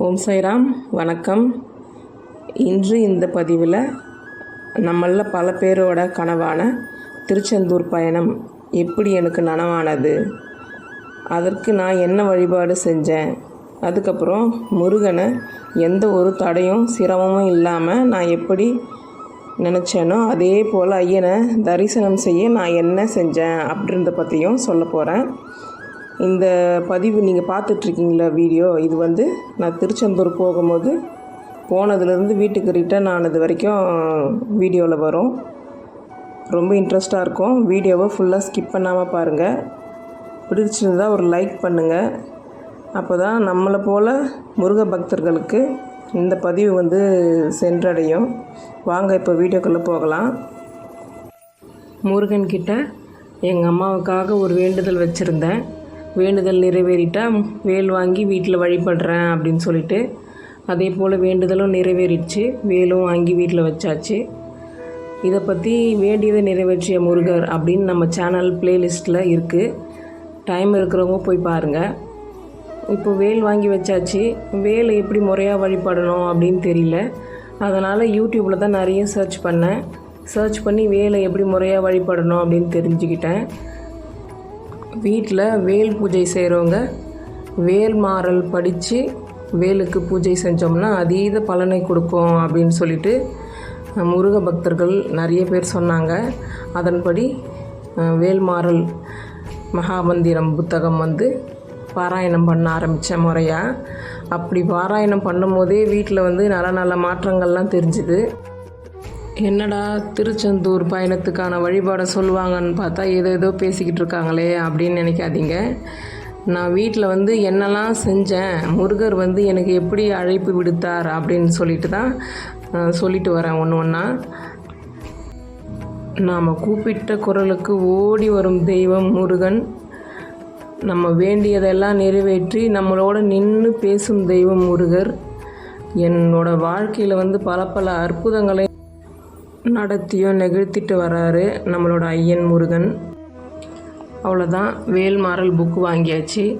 ஓம் சாய்ராம் வணக்கம். இன்று இந்த பதிவில் நம்மள பல பேரோட கனவான திருச்செந்தூர் பயணம் எப்படி எனக்கு நனவானது அதற்கு நான் என்ன வழிபாடு செஞ்சேன் அதுக்கப்புறம் முருகனை எந்த ஒரு தடையும் சிரமமும் இல்லாமல் நான் எப்படி நினச்சேனோ அதே போல் ஐயனை தரிசனம் செய்ய நான் என்ன செஞ்சேன் அப்படின்றத பற்றியும் சொல்ல போகிறேன் இந்த பதிவு நீங்கள் பார்த்துட்ருக்கீங்களா வீடியோ? இது வந்து நான் திருச்செந்தூர் போகும்போது போனதுலேருந்து வீட்டுக்கு ரிட்டர்ன் ஆனது வரைக்கும் வீடியோவில் வரும். ரொம்ப இன்ட்ரெஸ்ட்டாக இருக்கும். வீடியோவை ஃபுல்லாக ஸ்கிப் பண்ணாமல் பாருங்கள் பிடிச்சிருந்தா ஒரு லைக் பண்ணுங்கள் அப்போ தான் நம்மளை போல் முருக பக்தர்களுக்கு இந்த பதிவு வந்து சென்றடையும். வாங்க இப்போ வீடியோக்குள்ளே போகலாம். முருகன்கிட்ட எங்கள் அம்மாவுக்காக ஒரு வேண்டுதல் வச்சுருந்தேன். வேண்டுதல் நிறைவேறிட்டால் வேல் வாங்கி வீட்டில் வழிபடுறேன் அப்படின்னு சொல்லிட்டு அதே போல் வேண்டுதலும் நிறைவேறிடுச்சு. வேலும் வாங்கி வீட்டில் வச்சாச்சு. இதை பற்றி வேண்டியதை நிறைவேற்றிய முருகர் அப்படின்னு நம்ம சேனல் ப்ளேலிஸ்ட்டில் இருக்குது டைம் இருக்கிறவங்க போய் பாருங்கள் இப்போ வேல் வாங்கி வச்சாச்சு. வேலை எப்படி முறையாக வழிபடணும் அப்படின்னு தெரியல. அதனால் யூடியூப்பில் தான் நிறைய சர்ச் பண்ணேன். சர்ச் பண்ணி வேலை எப்படி முறையாக வழிபடணும் அப்படின்னு தெரிஞ்சுக்கிட்டேன். வீட்டில் வேல் பூஜை செய்கிறவங்க வேல் மாறல் படித்து வேலுக்கு பூஜை செஞ்சோம்னா அதீத பலனை கொடுக்கும் அப்படின்னு சொல்லிட்டு முருக பக்தர்கள் நிறைய பேர் சொன்னாங்க. அதன்படி வேல்மாறல் மகாமந்திரம் புத்தகம் வந்து பாராயணம் பண்ண ஆரம்பித்தேன் முறையாக அப்படி பாராயணம் பண்ணும்போதே வீட்டில் வந்து நல்ல நல்ல மாற்றங்கள்லாம் தெரிஞ்சுது. என்னடா திருச்செந்தூர் பயணத்துக்கான வழிபாடை சொல்லுவாங்கன்னு பார்த்தா ஏதோ ஏதோ பேசிக்கிட்டு இருக்காங்களே அப்படின்னு நினைக்காதீங்க. நான் வீட்டில் வந்து என்னெல்லாம் செஞ்சேன் முருகர் வந்து எனக்கு எப்படி அழைப்பு விடுத்தார் அப்படின்னு சொல்லிட்டு தான் சொல்லிட்டு வரேன் ஒன்று ஒன்றா நாம் கூப்பிட்ட குரலுக்கு ஓடி வரும் தெய்வம் முருகன். நம்ம வேண்டியதெல்லாம் நிறைவேற்றி நம்மளோட நின்று பேசும் தெய்வம் முருகர். என்னோட வாழ்க்கையில் வந்து பல பல அற்புதங்களை நடத்தியும் நெகிழ்த்திட்டு வராரு நம்மளோட ஐயன் முருகன். அவ்வளோதான் வேல்மாறல் புக்கு வாங்கியாச்சு.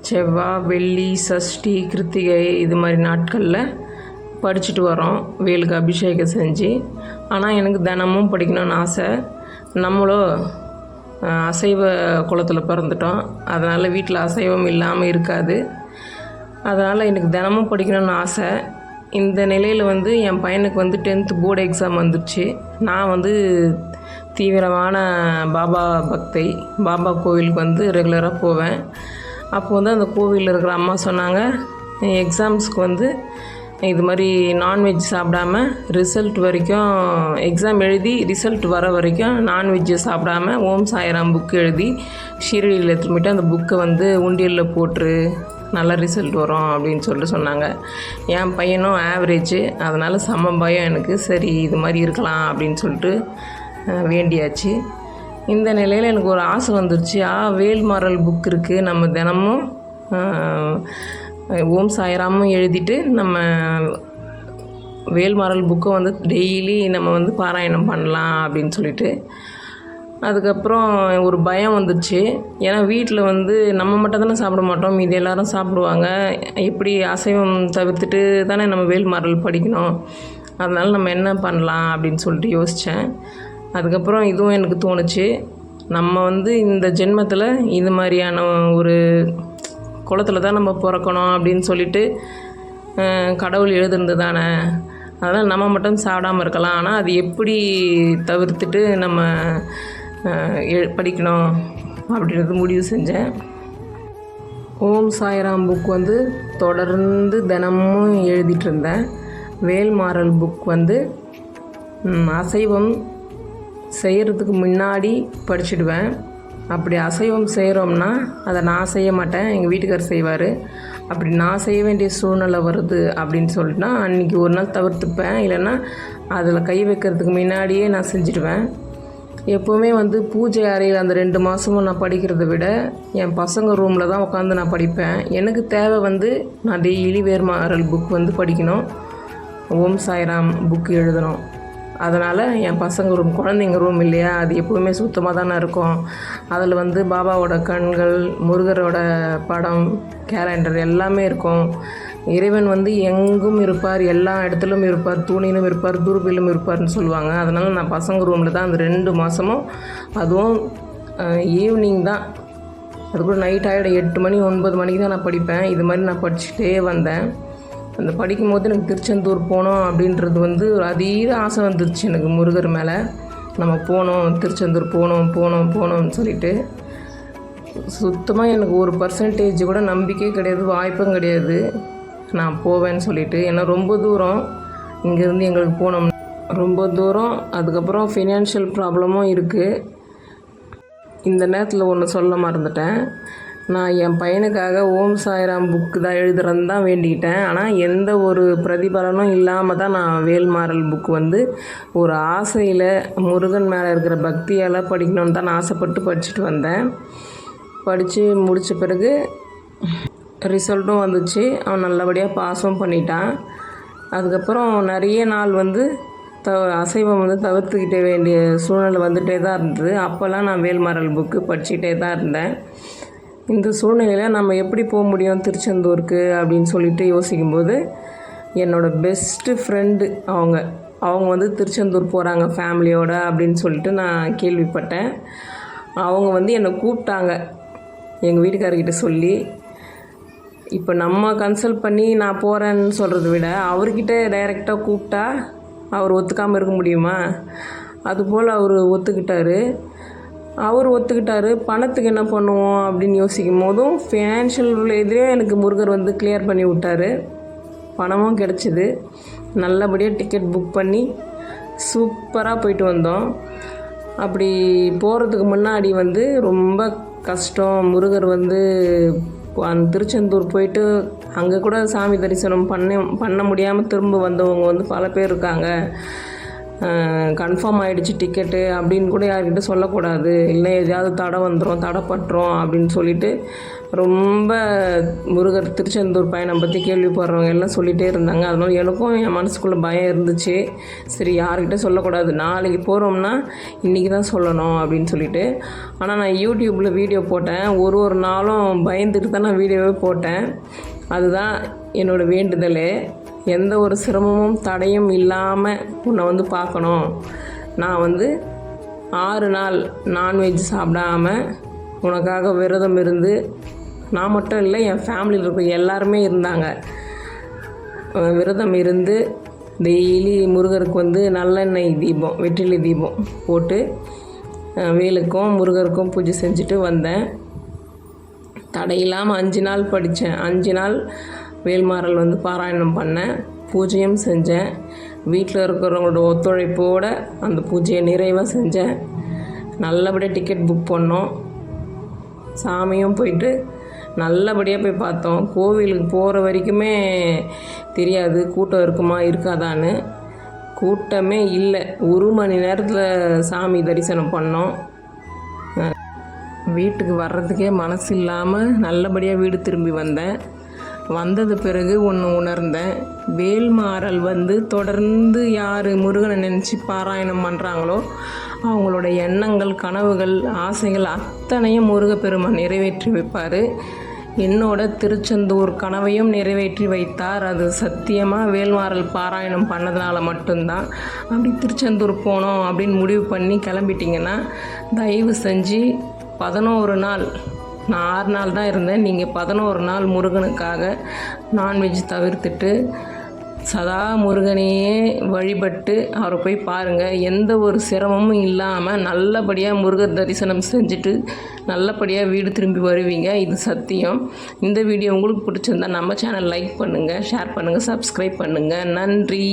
செவ்வாய் வெள்ளி சஷ்டி கிருத்திகை இது மாதிரி நாட்களில் படிச்சுட்டு வரோம். வேலுக்கு அபிஷேகம் செஞ்சு. ஆனால் எனக்கு தினமும் படிக்கணும்னு ஆசை. நம்மளும் அசைவ குலத்தில் பிறந்துட்டோம். அதனால் வீட்டில் அசைவம் இல்லாமல் இருக்காது. அதனால் எனக்கு தினமும் படிக்கணும்னு ஆசை. இந்த நிலையில் வந்து என் பையனுக்கு வந்து டென்த்து போர்டு எக்ஸாம் வந்துடுச்சு நான் வந்து தீவிரமான பாபா பக்தை பாபா கோவிலுக்கு வந்து ரெகுலராக போவேன். அப்போ வந்து அந்த கோவிலில் இருக்கிற அம்மா சொன்னாங்க எக்ஸாம்ஸ்க்கு வந்து இது மாதிரி நான்வெஜ் சாப்பிடாம ரிசல்ட் வரைக்கும் எக்ஸாம் எழுதி ரிசல்ட் வர வரைக்கும் நான்வெஜ்ஜு சாப்பிடாம ஓம் சாய்ராம் புக் எழுதி ஷீரடியில் எடுத்துட்டு போயிட்டு அந்த புக்கை வந்து உண்டியலில் போட்டுரு. நல்ல ரிசல்ட் வரும் அப்படின்னு சொல்லிட்டு சொன்னாங்க. என் பையனும் ஆவரேஜு அதனால் சம பயம் எனக்கு. சரி இது மாதிரி இருக்கலாம் அப்படின்னு சொல்லிட்டு வேண்டியாச்சு. இந்த நிலையில் எனக்கு ஒரு ஆசை வந்துருச்சு. ஆ வேல்மாரல் புக் இருக்குது நம்ம தினமும் ஓம் சாயராமும் எழுதிட்டு நம்ம வேல்மாரல் புக்கை வந்து டெய்லி நம்ம வந்து பாராயணம் பண்ணலாம் அப்படின்னு சொல்லிட்டு அதுக்கப்புறம் ஒரு பயம் வந்துச்சு. ஏன்னா வீட்டில் வந்து நம்ம மட்டும் தானே சாப்பிட மாட்டோம். மீதி எல்லாரும் சாப்பிடுவாங்க. எப்படி அசைவம் தவிர்த்துட்டு தானே நம்ம வேல்மாறல் படிக்கணும். அதனால் நம்ம என்ன பண்ணலாம் அப்படின்னு சொல்லிட்டு யோசித்தேன் அதுக்கப்புறம் இதுவும் எனக்கு தோணுச்சு. நம்ம வந்து இந்த ஜென்மத்தில் இது மாதிரியான ஒரு குளத்துல தான் நம்ம பிறக்கணும் அப்படின்னு சொல்லிட்டு கடவுள் எழுதுனது தானே. அதனால் நம்ம மட்டும் சாப்பிடாம இருக்கலாம். ஆனால் அது எப்படி தவிர்த்துட்டு நம்ம படிக்கணும் அப்படின்றது முடிவு செஞ்சேன். ஓம் சாய்ராம் புக் வந்து தொடர்ந்து தினமும் எழுதிட்டு இருந்தேன். வேல்மாறல் புக் வந்து அசைவம் செய்கிறதுக்கு முன்னாடி படிச்சிடுவேன். அப்படி அசைவம் செய்கிறோம்னா அதை நான் செய்ய மாட்டேன் எங்கள் வீட்டுக்காரர் செய்வார். அப்படி நான் செய்ய வேண்டிய சூழ்நிலை வருது அப்படின்னு சொல்லிட்டுனா அன்றைக்கி ஒரு நாள் தவிர்த்துப்பேன். இல்லைன்னா அதில் கை வைக்கிறதுக்கு முன்னாடியே நான் செஞ்சுடுவேன். எப்போவுமே வந்து பூஜை அறையில் அந்த ரெண்டு மாதமும் நான் படிக்கிறத விட என் பசங்க ரூமில் தான் உட்காந்து நான் படிப்பேன். எனக்கு தேவை வந்து நான் டெய்லி வேர்மாறல் புக் வந்து படிக்கணும். ஓம் சாய்ராம் புக் எழுதணும். அதனால் என் பசங்க ரூம் குழந்தைங்க ரூம் இல்லையா? அது எப்போவுமே சுத்தமாக தானே இருக்கும். அதில் வந்து பாபாவோட கண்கள் முருகரோட படம் கேலண்டர் எல்லாமே இருக்கும். இறைவன் வந்து எங்கும் இருப்பார் எல்லா இடத்துலும் இருப்பார் தூணிலும் இருப்பார் துருப்பிலும் இருப்பார்னு சொல்லுவாங்க. அதனால் நான் பசங்க ரூமில் தான் அந்த ரெண்டு மாதமும் அதுவும் ஈவினிங் தான். அதுக்குள்ள நைட் ஆகிடும் எட்டு மணி ஒன்பது மணிக்கு தான் நான் படிப்பேன். இது மாதிரி நான் படிச்சுட்டே வந்தேன். அந்த படிக்கும்போது எனக்கு திருச்செந்தூர் போனோம் அப்படின்றது வந்து அதீத ஆசை வந்துருச்சு எனக்கு முருகர் மேலே. நம்ம போனோம் திருச்செந்தூர் போனோம் போனோம் போனோம்னு சொல்லிட்டு. சுத்தமாக எனக்கு ஒரு பர்சன்டேஜ் கூட நம்பிக்கை கிடையாது வாய்ப்பும் கிடையாது. நான் போவேன்னு சொல்லிட்டு ஏன்னா ரொம்ப தூரம் இங்கேருந்து எங்களுக்கு போனோம். ரொம்ப தூரம் அதுக்கப்புறம் ஃபினான்ஷியல் ப்ராப்ளமும் இருக்குது இந்த நேரத்தில் ஒன்று சொல்ல மறந்துட்டேன். நான் என் பையனுக்காக ஓம் சாய்ராம் புக்கு தான் எழுதுறேன்னு தான் வேண்டிக்கிட்டேன் ஆனால் எந்த ஒரு பிரதிபலனும் இல்லாமல் தான் நான் வேல்மாறல் புக் வந்து ஒரு ஆசையில் முருகன் மேலே இருக்கிற பக்தியால் படிக்கணும்னு தான் நான் ஆசைப்பட்டு படிச்சுட்டு வந்தேன். படித்து முடித்த பிறகு ரிசல்ட்டும் வந்துச்சு. அவன் நல்லபடியாக பாஸும் பண்ணிட்டான். அதுக்கப்புறம் நிறைய நாள் வந்து த அசைவம் வந்து தவிர்த்துக்கிட்ட வேண்டிய சூழ்நிலை வந்துகிட்டே தான் இருந்தது. அப்போல்லாம் நான் வேல்மரல் புக்கு படிச்சுக்கிட்டே தான் இருந்தேன். இந்த சூழ்நிலையில் நம்ம எப்படி போக முடியும் திருச்செந்தூருக்கு அப்படின்னு சொல்லிட்டு யோசிக்கும்போது என்னோடய பெஸ்ட்டு ஃப்ரெண்டு அவங்க அவங்க வந்து திருச்செந்தூர் போகிறாங்க ஃபேமிலியோட அப்படின்னு சொல்லிட்டு நான் கேள்விப்பட்டேன். அவங்க வந்து என்னை கூப்பிட்டாங்க. எங்கள் வீட்டுக்காரர்கிட்ட சொல்லி இப்போ நம்ம கன்சல்ட் பண்ணி நான் போகிறேன்னு சொல்கிறத விட அவர்கிட்ட டைரெக்டாக கூப்பிட்டா அவர் ஒத்துக்காமல் இருக்க முடியுமா? அதுபோல் அவர் ஒத்துக்கிட்டாரு. அவர் ஒத்துக்கிட்டாரு. பணத்துக்கு என்ன பண்ணுவோம் அப்படின்னு யோசிக்கும் போதும் ஃபினான்ஷியல் இதுலேயே எனக்கு முருகர் வந்து கிளியர் பண்ணி விட்டாரு. பணமும் கிடச்சிது. நல்லபடியாக டிக்கெட் புக் பண்ணி சூப்பராக போயிட்டு வந்தோம். அப்படி போகிறதுக்கு முன்னாடி வந்து ரொம்ப கஷ்டம். முருகர் வந்து அந்த திருச்செந்தூர் போயிட்டு அங்கே கூட சாமி தரிசனம் பண்ண பண்ண முடியாமல் திரும்ப வந்தவங்க வந்து பல பேர் இருக்காங்க. கன்ஃபார்ம் ஆகிடுச்சு டிக்கெட்டு அப்படின்னு கூட யார்கிட்ட சொல்லக்கூடாது. இல்லை எதையாவது தடை வந்துடும் தடைப்பட்டுறோம் அப்படின்னு சொல்லிட்டு ரொம்ப முருகர் திருச்செந்தூர் பயணம் பற்றி கேள்விப்படுறவங்க எல்லாம் சொல்லிகிட்டே இருந்தாங்க. அதனால் எனக்கும் என் மனசுக்குள்ளே பயம் இருந்துச்சு. சரி யார்கிட்ட சொல்லக்கூடாது. நாளைக்கு போகிறோம்னா இன்றைக்கி தான் சொல்லணும் அப்படின்னு சொல்லிட்டு. ஆனால் நான் யூடியூப்பில் வீடியோ போட்டேன். ஒரு ஒரு நாளும் பயந்துட்டு தான் நான் வீடியோவே போட்டேன். அதுதான் என்னோடய வேண்டுதல். எந்த ஒரு சிரமமும் தடையும் இல்லாமல் உன்னை வந்து பார்க்கணும். நான் வந்து ஆறு நாள் நான்வெஜ் சாப்பிடாம உனக்காக விரதம் இருந்து நான் மட்டும் இல்லை என் ஃபேமிலியில் இருக்க எல்லாருமே இருந்தாங்க. விரதம் இருந்து டெய்லி முருகருக்கு வந்து நல்லெண்ணெய் தீபம் வெற்றிலை தீபம் போட்டு வேலுக்கும் முருகருக்கும் பூஜை செஞ்சுட்டு வந்தேன். தடையில்லாமல் அஞ்சு நாள் படித்தேன் அஞ்சு நாள் வேல்மாறல் வந்து பாராயணம் பண்ணேன் பூஜையும் செஞ்சேன். வீட்டில் இருக்கிறவங்களோட ஒத்துழைப்போடு அந்த பூஜையை நிறைவாக செஞ்சேன். நல்லபடியாக டிக்கெட் புக் பண்ணோம். சாமியும் போயிட்டு நல்லபடியாக போய் பார்த்தோம். கோவிலுக்கு போகிற வரைக்குமே தெரியாது கூட்டம் இருக்குமா இருக்காதான்னு. கூட்டமே இல்லை. ஒரு மணி நேரத்தில் சாமி தரிசனம் பண்ணோம். வீட்டுக்கு வர்றதுக்கே மனசு இல்லாமல் நல்லபடியாக வீடு திரும்பி வந்தேன். வந்தது பிறகு ஒன்று உணர்ந்தேன். வேல்மாறல் வந்து தொடர்ந்து யார் முருகனை நினச்சி பாராயணம் பண்ணுறாங்களோ அவங்களோட எண்ணங்கள் கனவுகள் ஆசைகள் அத்தனையும் முருகப்பெருமான் நிறைவேற்றி வைப்பார். என்னோட திருச்செந்தூர் கனவையும் நிறைவேற்றி வைத்தார். அது சத்தியமாக வேல்மாறல் பாராயணம் பண்ணதுனால மட்டும்தான். அப்படி திருச்செந்தூர் போனோம் அப்படின்னு முடிவு பண்ணி கிளம்பிட்டிங்கன்னா தயவு செஞ்சு பதினோரு நாள் நான் ஆறு நாள் தான் இருந்தேன். நீங்கள் பதினோரு நாள் முருகனுக்காக நான்வெஜ் தவிர்த்துட்டு சதா முருகனையே வழிபட்டு அவரை போய் பாருங்கள் எந்த ஒரு சிரமமும் இல்லாமல் நல்லபடியாக முருகர் தரிசனம் செஞ்சுட்டு நல்லபடியாக வீடு திரும்பி வருவீங்க. இது சத்தியம். இந்த வீடியோ உங்களுக்கு பிடிச்சிருந்தா நம்ம சேனல் லைக் பண்ணுங்கள் ஷேர் பண்ணுங்கள் சப்ஸ்கிரைப் பண்ணுங்கள் நன்றி.